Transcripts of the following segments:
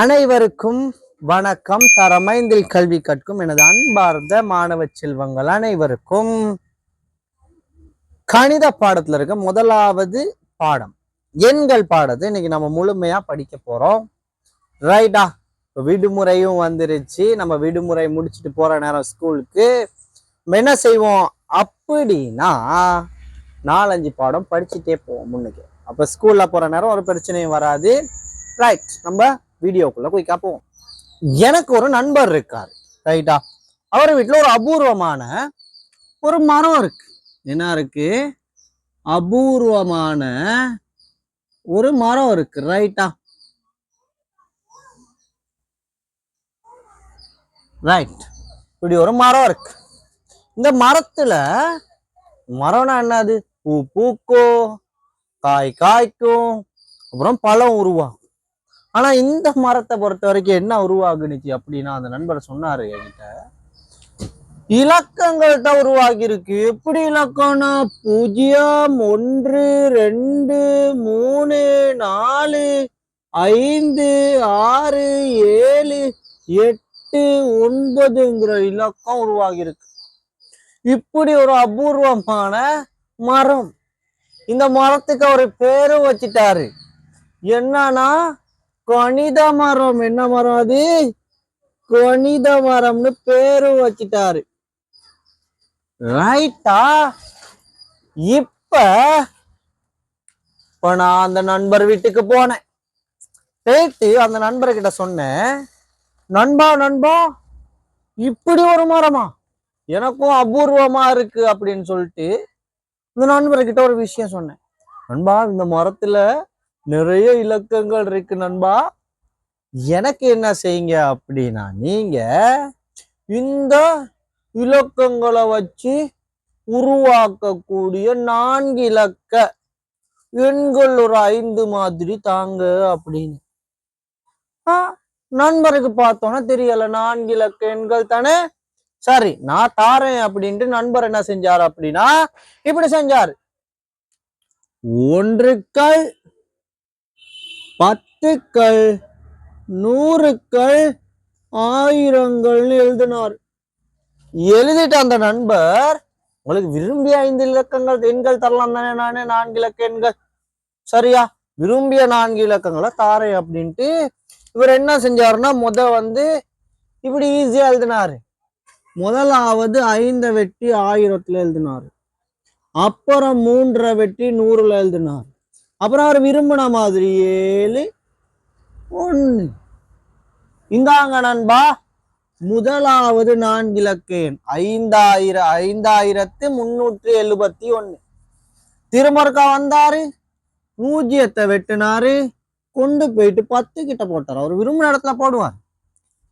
அனைவருக்கும் வணக்கம். தரமைந்தில் கல்வி கற்கும் எனது அன்பார்ந்த மாணவ செல்வங்கள் அனைவருக்கும் கணித பாடத்துல இருக்க முதலாவது பாடம். எண்கள் பாடத்தை இன்னைக்கு நம்ம முழுமையா படிக்க போறோம். ரைட்டா இப்போ விடுமுறையும் வந்துருச்சு. நம்ம விடுமுறை முடிச்சுட்டு போற நேரம் ஸ்கூலுக்கு. நம்ம என்ன செய்வோம்? அப்படின்னா நாலஞ்சு பாடம் படிச்சுட்டே போவோம் முன்னுக்கு. அப்போ ஸ்கூல்ல போற நேரம் ஒரு பிரச்சனையும் வராது. ரைட் நம்ம வீடியோக்குள்ள போய் கேட்போம் எனக்கு ஒரு நண்பர் இருக்காரு ரைட்டா? அவர் வீட்டில் ஒரு அபூர்வமான ஒரு மரம் இருக்கு. என்ன இருக்கு? அபூர்வமான ஒரு மரம் இருக்கு ரைட்டா? ரைட். இப்படி ஒரு மரம் இருக்கு. இந்த மரத்துல மரம்னா என்னது? பூ பூக்கும் காய் காய்க்கும் அப்புறம் பழம் உருவாகும். ஆனா இந்த மரத்தை பொறுத்த வரைக்கும் என்ன உருவாகுனுச்சு அப்படின்னா அந்த நண்பர் சொன்னாரு என்கிட்ட இலக்கங்கள் தான் உருவாகி இருக்கு எப்படி இலக்கம்னா பூஜ்ஜியம் ஒன்று ரெண்டு மூணு நாலு ஐந்து ஆறு ஏழு எட்டு ஒன்பதுங்கிற இலக்கம் உருவாகி இருக்கு இப்படி ஒரு அபூர்வமான மரம். இந்த மரத்துக்கு அவர் பேரும் வச்சிட்டாரு. என்னன்னா கணித மரம். என்ன மரம் அது? கணித மரம்னு பேரு வச்சிட்டாரு. ரைட்டா இப்ப இப்ப நான் அந்த நண்பர் வீட்டுக்கு போனேன். போயிட்டு அந்த நண்பர்கிட்ட சொன்னேன் நண்பா நண்பா இப்படி ஒரு மரமா? எனக்கும் அபூர்வமா இருக்கு. அப்படின்னு சொல்லிட்டு இந்த நண்பர்கிட்ட ஒரு விஷயம் சொன்னேன். நண்பா இந்த மரத்துல நிறைய இலக்கங்கள் இருக்கு நண்பா. எனக்கு என்ன செய்யுங்க அப்படின்னா நீங்க இந்த இலக்கங்களை வச்சு உருவாக்கக்கூடிய நான்கு இலக்க எண்கள் ஒரு ஐந்து மாதிரி தாங்க அப்படின்னு. நண்பருக்கு பார்த்தோன்னா தெரியல நான்கு இலக்க எண்கள் தானே? சரி நான் தாரேன் அப்படின்ட்டு நண்பர் என்ன செஞ்சார் அப்படின்னா இப்படி செஞ்சார். ஒன்றுக்கள் பத்துக்கள் நூறுக்கள் ஆயிரங்கள்னு எழுதினார். எழுதிட்ட அந்த நண்பர் உங்களுக்கு விரும்பிய ஐந்து இலக்கங்கள் எண்கள் தரலாம் தானே நானே நான்கு இலக்க எண்கள்? சரியா விரும்பிய நான்கு இலக்கங்களை தாரேன் அப்படின்ட்டு இவர் என்ன செஞ்சாருன்னா முத வந்து இப்படி ஈஸியா எழுதினாரு. முதலாவது ஐந்தை வெட்டி ஆயிரத்துல எழுதினாரு. அப்புறம் மூன்றை வெட்டி நூறுல எழுதினார். அப்புறம் அவர் விரும்பின மாதிரி ஏழு ஒன்று. இந்தாங்க நண்பா முதலாவது நான்கு இலக்க ஐந்தாயிரம் ஐந்தாயிரத்து முன்னூற்றி எழுபத்தி ஒன்று. திருமருக்கா வந்தாரு பூஜ்ஜியத்தை வெட்டினாரு கொண்டு போயிட்டு பத்து கிட்ட போட்டார். அவர் விரும்பின இடத்துல போடுவார்.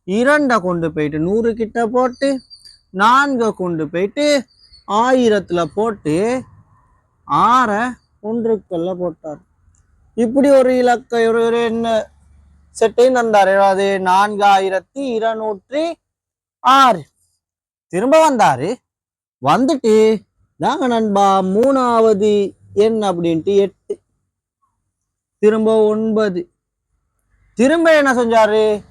இரண்டை கொண்டு போயிட்டு நூறு கிட்ட போட்டு நான்கை கொண்டு போயிட்டு ஆயிரத்தில் போட்டு ஆறை ஒன்றுக்குள்ள போட்டார். இப்படி ஒரு இலக்க ஒரு என்ன? செட்டையும் தந்தார். அது நான்காயிரத்தி இருநூற்றி ஆறு. திரும்ப வந்தாரு. வந்துட்டு நாங்க நண்பா மூணாவது எண் அப்படின்ட்டு எட்டு. திரும்ப ஒன்பது. திரும்ப என்ன செஞ்சாரு?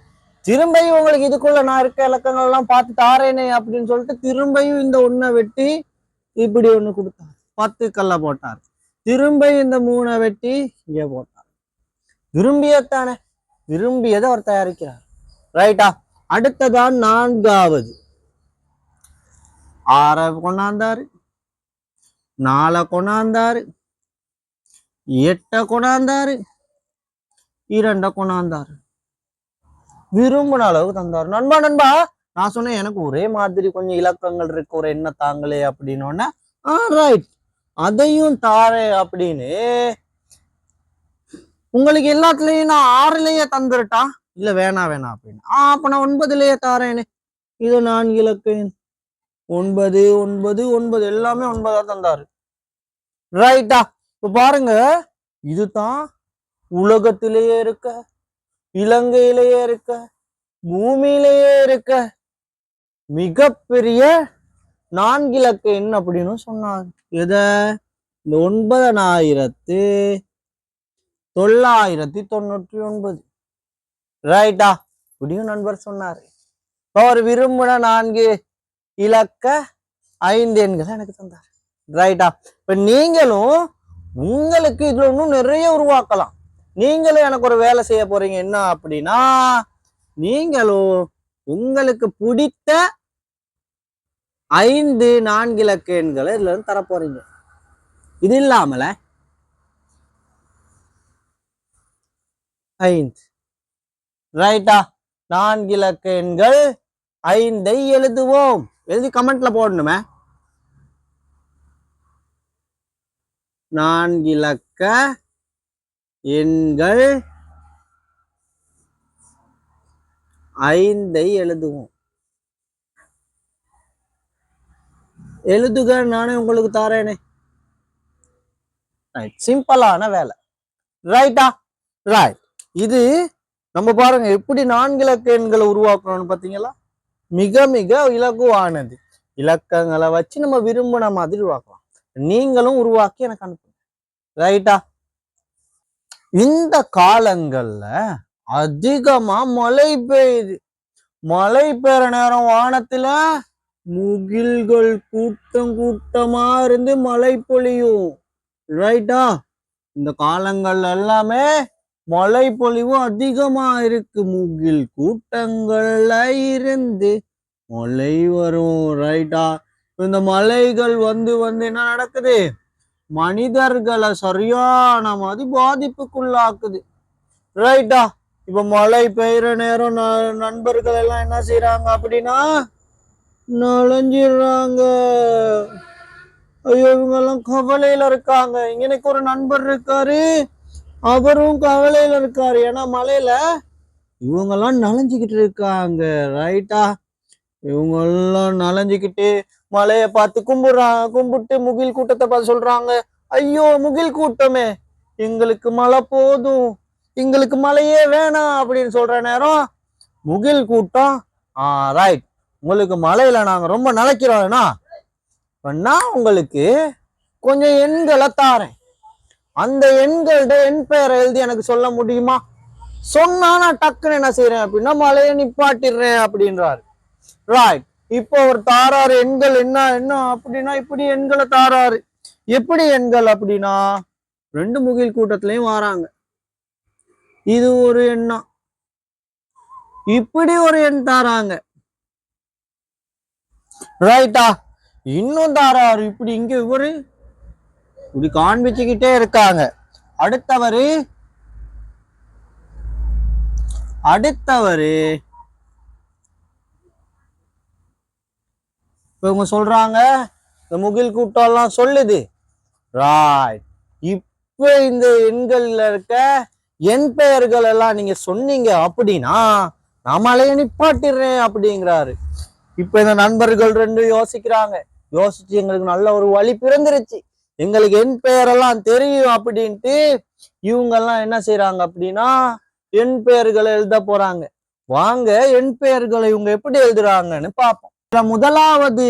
திரும்பியும் உங்களுக்கு இதுக்குள்ள நான் இருக்க இலக்கங்கள் எல்லாம் பார்த்து தாரேனே அப்படின்னு சொல்லிட்டு திரும்பியும் இந்த ஒன்றை வெட்டி இப்படி ஒண்ணு கொடுத்தார். பத்து கல்ல போட்டார். திரும்ப இந்த மூணை வெட்டி இங்கே போட்டான். விரும்பியத்தானே விரும்பியதை அவர் தயாரிக்கிறார். ரைட்டா அடுத்ததான் நான்காவது. ஆறை கொண்டாந்தாரு. நாலை கொண்டாந்தாரு. எட்டை கொண்டாந்தாரு. இரண்டை கொண்டாந்தாரு. விரும்பின அளவுக்கு தந்தாரு. நண்பா நண்பா நான் சொன்னேன் எனக்கு ஒரே மாதிரி கொஞ்சம் இலக்கங்கள் இருக்கு ஒரு என்ன தாங்களே அப்படின்னு ஆ ரைட் அதையும் தாரே அப்படின்னு உங்களுக்கு எல்லாத்துலயும் நான் ஆறுலயே தந்துருட்டா? இல்ல வேணாம் வேணாம் அப்படின்னு. ஆ அப்ப நான் ஒன்பதுலயே தாரேன்னு இது நான் இலக்கு ஒன்பது ஒன்பது ஒன்பது. எல்லாமே ஒன்பதா தந்தாரு. ரைட்டா. இப்ப பாருங்க. இதுதான் உலகத்திலேயே இருக்க இலங்கையிலேயே இருக்க பூமியிலேயே இருக்க மிகப்பெரிய நான்கிலக்க எண் அப்படின்னு சொன்னார் எதை? இந்த ஒன்பதனாயிரத்து தொள்ளாயிரத்தி தொண்ணூற்றி ஒன்பது. ரைட்டா இப்படியும் நண்பர் சொன்னார். இப்போ அவர் விரும்பின நான்கு இலக்க ஐந்து எண்களை எனக்கு தந்தார். ரைட்டா இப்ப நீங்களும் உங்களுக்கு இதுல இன்னும் நிறைய உருவாக்கலாம். நீங்களும் எனக்கு ஒரு வேலை செய்ய போறீங்க. என்ன அப்படின்னா நீங்களும் உங்களுக்கு பிடித்த ஐந்து நான்கு இலக்க எண்களை இதுல இருந்து தரப்போறீங்க இது இல்லாமல ஐந்து. ரைட்டா நான்கு இலக்க எண்கள் ஐந்தை எழுதுவோம். எழுதி கமெண்ட்ல போடணுமே. நான்கிலக்க எண்கள் ஐந்தை எழுதுவோம். எழுதுக நானே உங்களுக்கு தாரேனே. ரைட் சிம்பிளான வேலை. ரைட்டா ரைட் இது நம்ம பாருங்க எப்படி நான்கிலக்க எண்களை உருவாக்கணும்னு பார்த்தீங்களா? மிக மிக இலகுவானது. இலக்கங்களை வச்சு நம்ம விரும்பின மாதிரி உருவாக்கலாம். நீங்களும் உருவாக்கி எனக்கு அனுப்புங்க. ரைட்டா இந்த காலங்கள்ல அதிகமா மழை பெய்யுது மழை பெய்யற நேரம் வானத்துல முகில்கள் கூட்டம் கூட்டமா இருந்து மழை பொழியும் ரைட்டா இந்த காலங்கள் எல்லாமே மழை பொழிவு அதிகமா இருக்கு முகில் கூட்டங்கள்ல இருந்து மழை வரும். ரைட்டா இந்த மலைகள் வந்து வந்து என்ன நடக்குது? மனிதர்களை சரியான மாதிரி பாதிப்புக்குள்ளாக்குது. ரைட்டா இப்ப மழை பெய்யற நேரம் ந- நண்பர்கள் எல்லாம் என்ன செய்யறாங்க அப்படின்னா நனைஞ்சிடுறாங்க ஐயோ இவங்கெல்லாம் கவலையில இருக்காங்க. எனக்கு ஒரு நண்பர் இருக்காரு. அவரும் கவலையில இருக்காரு. ஏன்னா மலையில இவங்கெல்லாம் நனைஞ்சுக்கிட்டு இருக்காங்க. ரைட்டா இவங்க எல்லாம் நனைஞ்சுக்கிட்டு மலைய பார்த்து கும்பிடுறாங்க கும்பிட்டு முகில் கூட்டத்தை பார்த்து சொல்றாங்க ஐயோ முகில் கூட்டமே எங்களுக்கு மழை போதும். எங்களுக்கு மழையே வேணாம் அப்படின்னு சொல்ற நேரம் முகில் கூட்டம் ஆ ரைட் உங்களுக்கு மழையில நாங்க ரொம்ப நினைக்கிறோம்னா இப்ப நான் உங்களுக்கு கொஞ்சம் எண்களை தாரேன். அந்த எண்கள்ட எண் பெயரை எழுதி எனக்கு சொல்ல முடியுமா? சொன்னா நான் டக்குன்னு என்ன செய்யறேன் அப்படின்னா மழையை நிப்பாட்டிடுறேன் அப்படின்றாரு. ரைட் இப்போ ஒரு தாராரு எண்கள் என்ன என்ன அப்படின்னா இப்படி எண்களை தாராரு. எப்படி எண்கள் அப்படின்னா ரெண்டு முகில் கூட்டத்திலையும் வராங்க. இது ஒரு எண்ணம். இப்படி ஒரு எண் தாராங்க. ரைட்டா இன்னும் தாராரு இப்படி இங்க இவரு இப்படி காண்பிச்சுக்கிட்டே இருக்காங்க. அடுத்தவரு? அடுத்தவரு? இப்ப இவங்க சொல்றாங்க இந்த முகில் கூட்டம் எல்லாம் சொல்லுது. ராய் இப்ப இந்த எண்கள்ல இருக்க என் பெயர்கள் எல்லாம் நீங்க சொன்னீங்க அப்படின்னா நாமளே நிப்பாட்டிடுறேன் அப்படிங்கிறாரு. இப்ப இந்த நண்பர்கள் ரெண்டு யோசிக்கிறாங்க. யோசிச்சு எங்களுக்கு நல்ல ஒரு வழி பிறந்துருச்சு. எங்களுக்கு என் பெயரெல்லாம் தெரியும் அப்படின்ட்டு இவங்க எல்லாம் என்ன செய்யறாங்க அப்படின்னா என் பெயர்களை எழுத போறாங்க. வாங்க என் பெயர்களை இவங்க எப்படி எழுதுறாங்கன்னு பார்ப்போம். முதலாவது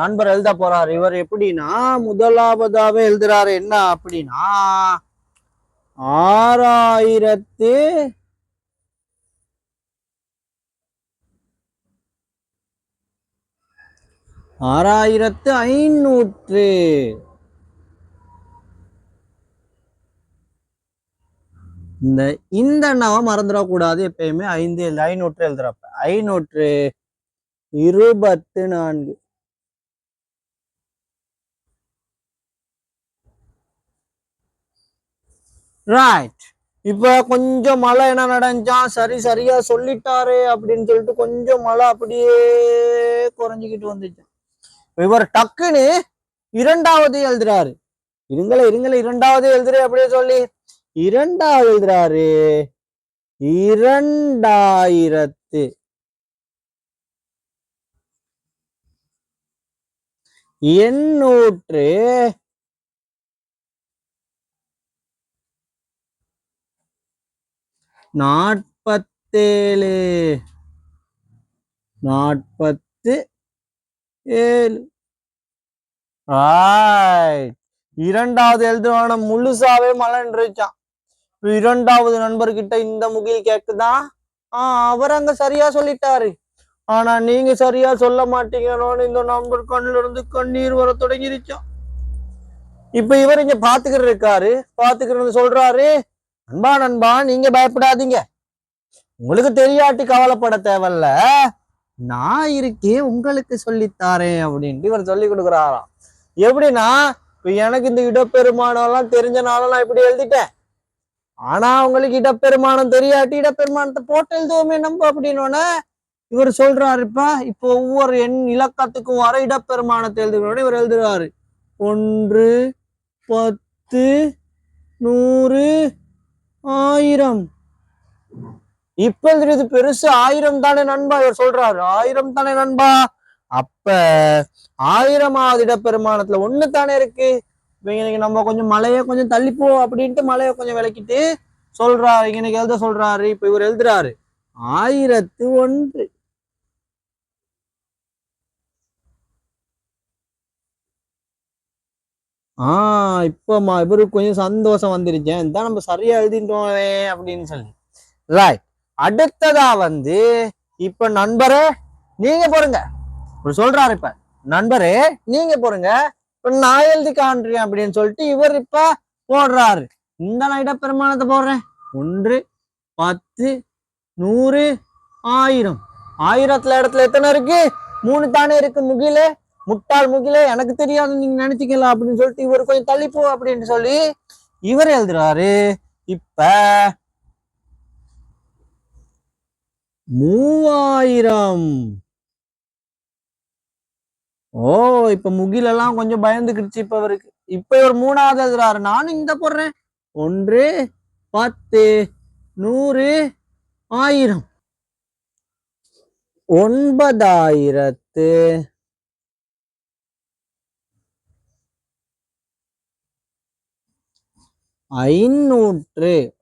நண்பர் எழுத போறாரு. இவர் எப்படின்னா முதலாவதாவே எழுதுறாரு. என்ன அப்படின்னா ஆறாயிரத்து ஆறாயிரத்து ஐநூற்று. இந்த இந்த எண்ணாவை மறந்துடக்கூடாது எப்பயுமே ஐந்து ஐநூற்று எழுதுறப்ப. ஐநூற்று இருபத்து நான்கு. ரைட் இப்ப கொஞ்சம் மழை என்ன நடந்துச்சான் சரி சரியா சொல்லிட்டாரு அப்படின்னு சொல்லிட்டு கொஞ்சம் மழை அப்படியே குறைஞ்சிக்கிட்டு வந்துச்சு. இவர் டக்குன்னு இரண்டாவது எழுதுறாரு. இருங்கள இருங்கள இரண்டாவது எழுதுறே அப்படியே சொல்லி. இரண்டாவது எழுதுறாரு. இரண்டாயிரத்து. எண்ணூற்று. நாற்பத்தேழு. நாற்பத்து ஏழு. இரண்டாவது எழுதுவான முழுசாவே மலன்றுச்சான் நின்றுச்சான். இரண்டாவது நண்பர்கிட்ட இந்த முகில் கேக்குதா? ஆஹ் அவர் அங்க சரியா சொல்லிட்டாரு. ஆனா நீங்க சரியா சொல்ல மாட்டீங்கன்னு இந்த நண்பர் கண்ணுல இருந்து கண்ணீர் வர தொடங்கிருச்சான். இப்ப இவர் இங்க பாத்துக்கிட்டு இருக்காரு. பாத்துக்கிட்டு சொல்றாரு நண்பா நண்பா நீங்க பயப்படாதீங்க. உங்களுக்கு தெரியாட்டி கவலைப்பட தேவையில்ல. நான் இருக்கே உங்களுக்கு சொல்லித்தாரேன் அப்படின்ட்டு இவர் சொல்லி கொடுக்குறாராம். எப்படின்னா இப்ப எனக்கு இந்த இடப்பெருமானம்லாம் தெரிஞ்சனால நான் இப்படி எழுதிட்டேன். ஆனா உங்களுக்கு இடப்பெருமானம் தெரியாட்டி இடப்பெருமானத்தை போட்டு எழுதுவோமே நம்ம அப்படின்னு இவர் சொல்றாருப்பா இப்போ ஒவ்வொரு எண் இலக்கத்துக்கும் வர இடப்பெருமானத்தை எழுதுகிறோட இவர் எழுதுறாரு. ஒன்று பத்து நூறு ஆயிரம். இப்ப இது பெருசு ஆயிரம் தானே நண்பா இவர் சொல்றாரு. ஆயிரம் தானே நண்பா? அப்ப ஆயிரமாவது இடப்பெருமானத்துல. ஒண்ணு தானே இருக்கு. இப்ப இன்னைக்கு நம்ம கொஞ்சம் மலையை கொஞ்சம் தள்ளிப்போ அப்படின்ட்டு மலையை கொஞ்சம் விளக்கிட்டு சொல்றாரு. இன்னைக்கு எழுத சொல்றாரு. இப்ப இவர் எழுதுறாரு. ஆயிரத்து ஒன்று. ஆஹ் இப்பமா இவருக்கு கொஞ்சம் சந்தோஷம் வந்துருச்சேன் இதான் நம்ம சரியா எழுதிட்டோமே அப்படின்னு சொல்லி. ரைட் அடுத்ததா வந்து இப்ப நண்பரே நீங்க போடுங்க இப்படி சொல்றாரு இப்ப நண்பரே நீங்க போடுங்க இப்ப நான் எழுதி காண்றேன் அப்படின்னு சொல்லிட்டு இவர் இப்ப போடுறாரு. இந்த நான் இடப்பெருமானத்தை போடுறேன். ஒன்று பத்து நூறு ஆயிரம். ஆயிரத்துல இடத்துல எத்தனை இருக்கு? மூணு தானே இருக்கு முகிலே. முட்டாள் முகிலே எனக்கு தெரியாது நீங்க நினைச்சிக்கலாம் அப்படின்னு சொல்லிட்டு இவர் கொஞ்சம் தள்ளிப்போ அப்படின்னு சொல்லி இவர் எழுதுறாரு. இப்ப மூவாயிரம். ஓ இப்ப முகிலெல்லாம் கொஞ்சம் பயந்துக்கிடுச்சு இப்ப அவருக்கு. இப்ப இவர் மூணாவது எழுதுறாரு. நானும் இந்த போடுறேன். ஒன்று பத்து நூறு ஆயிரம். ஒன்பதாயிரத்து ஐநூற்று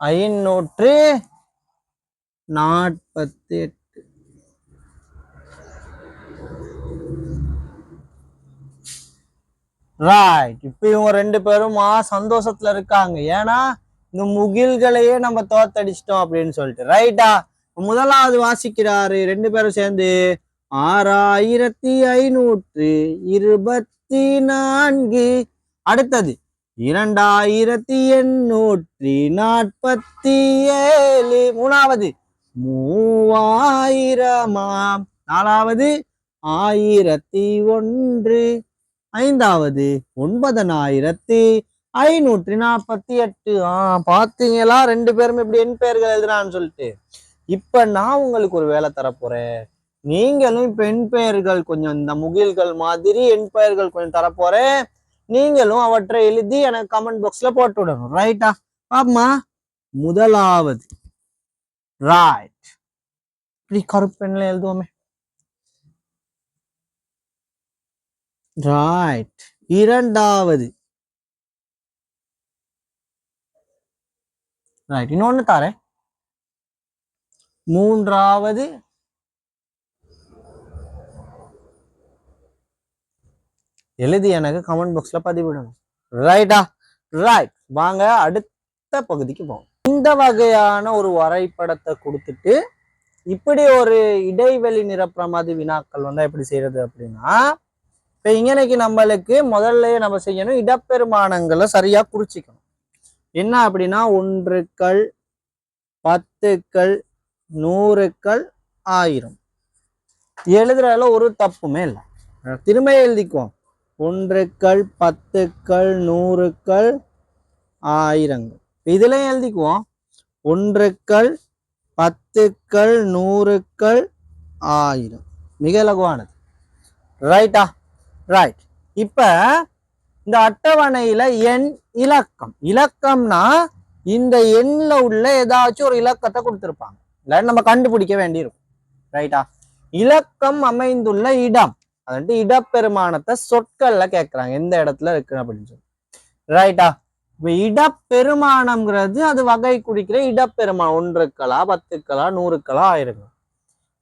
ஐநூற்று நாற்பத்தி எட்டு ரைட் இப்போ இவங்க ரெண்டு பேரும் சந்தோஷத்துல இருக்காங்க. ஏன்னா இந்த முகில்களையே நம்ம தோத்தடிச்சிட்டோம் அப்படின்னு சொல்லிட்டு. ரைட்டா முதலாவது வாசிக்கிறாரு. ரெண்டு பேரும் சேர்ந்து ஆறாயிரத்தி ஐநூற்று இருபத்தி நான்கு. அடுத்தது இரண்டாயிரத்தி எண்ணூற்றி நாற்பத்தி ஏழு. மூணாவது மூவாயிரமாம். நாலாவது ஆயிரத்தி ஒன்று. ஐந்தாவது ஒன்பதனாயிரத்தி ஐநூற்றி நாற்பத்தி எட்டு. ஆ பார்த்தீங்களா? ரெண்டு பேரும் இப்படி என் பெயர்கள் எழுதுறான்னு சொல்லிட்டு. இப்ப நான் உங்களுக்கு ஒரு வேலை தரப்போறேன். நீங்களும் இப்போ என் பெயர்கள் கொஞ்சம் இந்த முகில்கள் மாதிரி என் பெயர்கள் கொஞ்சம் தரப்போறேன். நீங்களும் அவற்றை எழுதி எனக்கு கமெண்ட் பாக்ஸ்ல போட்டு விடணும் ரைட்டா ஆமா. முதலாவது. ரைட் இப்படி கருப்பெண்ல எழுதுவோமே. ரைட் இரண்டாவது. ரைட் இன்னொன்னு தாரேன். மூன்றாவது. எழுதி எனக்கு கமெண்ட் பாக்ஸில் பதிவிடணும். ரைட்டா ரைட் வாங்க அடுத்த பகுதிக்கு போவோம். இந்த வகையான ஒரு வரைபடத்தை கொடுத்துட்டு இப்படி ஒரு இடைவெளி நிரப்புற மாதிரி வினாக்கள் வந்தால் எப்படி செய்யறது அப்படின்னா இப்போ இங்கனைக்கு நம்மளுக்கு முதல்லயே நம்ம செய்யணும் இடப்பெருமானங்களை சரியாக குறிச்சிக்கணும். என்ன அப்படின்னா ஒன்றுக்கள் பத்துக்கள் நூறுக்கள் ஆயிரம். எழுதுறதுல ஒரு தப்புமே இல்லை. திரும்ப எழுதிக்குவோம். ஒன்றுக்கள் பத்துக்கள் நூறுக்கள் ஆயிரங்கள். இதில் எழுதிக்குவோம். ஒன்றுக்கள் பத்துக்கள் நூறுக்கள் ஆயிரம். மிக இலகுவானது. ரைட்டா ரைட் இப்ப இந்த அட்டவணையில எண் இலக்கம். இலக்கம்னா இந்த எண்ணில் உள்ள ஏதாச்சும் ஒரு இலக்கத்தை கொடுத்துருப்பாங்க. இல்லை நம்ம கண்டுபிடிக்க வேண்டியிருக்கும். ரைட்டா இலக்கம் அமைந்துள்ள இடம். அது வந்துட்டு இடப்பெருமானத்தை சொற்கள்ல கேட்கறாங்க எந்த இடத்துல இருக்கு அப்படின்னு சொல்லி. ரைட்டா இப்ப இடப்பெருமானம்ங்கிறது அது வகை குறிக்கிற இடப்பெருமானம் ஒன்றுக்களா பத்துக்களா நூறுக்களா ஆயிருக்கும்.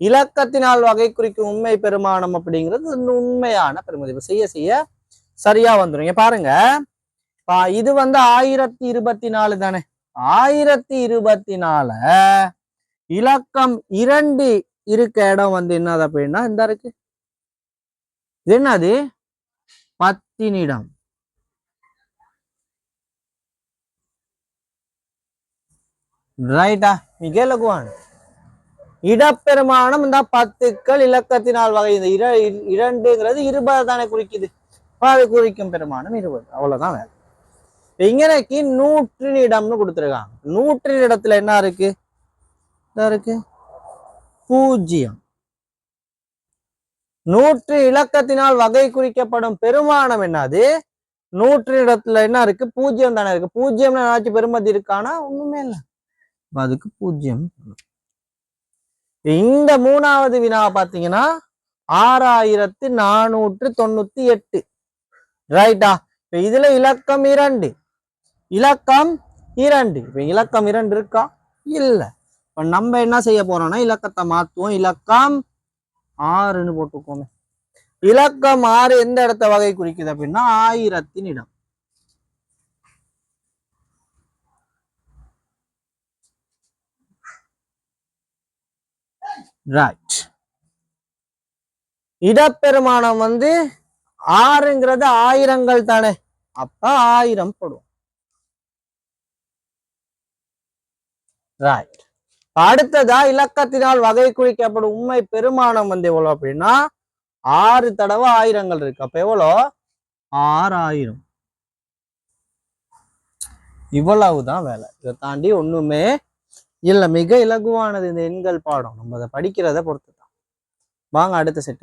இலக்கத்தினால் வகை குறிக்கும் உண்மை பெருமானம் அப்படிங்கிறது உண்மையான உண்மையான பெருமதிப்பு செய்ய செய்ய சரியா வந்துடும் பாருங்க. இது வந்து ஆயிரத்தி இருபத்தி நாலு தானே? ஆயிரத்தி இருபத்தி நாலு இலக்கம் இரண்டு இருக்க இடம் வந்து என்னது அப்படின்னா இந்த இருக்கு? இது என்னது? பத்தினிடம். ரைட்டா மிக லகுவான் இடப்பெருமானம் இந்த பத்துக்கள் இலக்கத்தினால் வகை. இந்த இர இரண்டுங்கிறது இருபது தானே குறிக்குது. அப்ப அது குறிக்கும் பெருமானம் இருபது. அவ்வளவுதான் வேற இங்கனைக்கு நூற்றின் இடம்னு கொடுத்துருக்காங்க. நூற்றின் இடத்துல என்ன இருக்கு? என்ன இருக்கு. பூஜ்ஜியம். நூற்று இலக்கத்தினால் வகை குறிக்கப்படும் பெருமானம் என்னது? நூற்று இடத்துல என்ன இருக்கு? பூஜ்ஜியம் தானே இருக்கு. பூஜ்ஜியம் ஏதாச்சும் பெருமதி இருக்கானா? ஒண்ணுமே இல்லை. அதுக்கு பூஜ்ஜியம் இந்த மூணாவது வினாவை பாத்தீங்கன்னா ஆறாயிரத்து நானூற்று தொண்ணூத்தி எட்டு. ரைட்டா இப்ப இதுல இலக்கம் இரண்டு. இலக்கம் இரண்டு. இப்ப இலக்கம் இரண்டு இருக்கா? இல்ல. இப்ப நம்ம என்ன செய்ய போறோம்னா இலக்கத்தை மாத்துவோம். இலக்கம் ஆறுன்னு போட்டுக்கோமே. இலக்கம் ஆறு எந்த இடத்த வகை குறிக்குது அப்படின்னா ஆயிரத்தின் இடம். ரைட் இடப்பெருமானம் வந்து ஆறுங்கிறது ஆயிரங்கள் தானே. அப்ப ஆயிரம் போடுவோம் ரைட் அடுத்ததா இலக்கத்தினால் வகை குறிக்கப்படும் உண்மை பெருமானம் வந்து எவ்வளவு அப்படின்னா ஆறு தடவை ஆயிரங்கள் இருக்கு. அப்ப எவ்வளோ? ஆறாயிரம். இவ்வளவுதான் வேலை. இதை தாண்டி ஒண்ணுமே இல்ல. மிக இலகுவானது இந்த எண்கள் பாடம். நம்ம அதை படிக்கிறத பொறுத்து தான் வாங்க அடுத்த செட்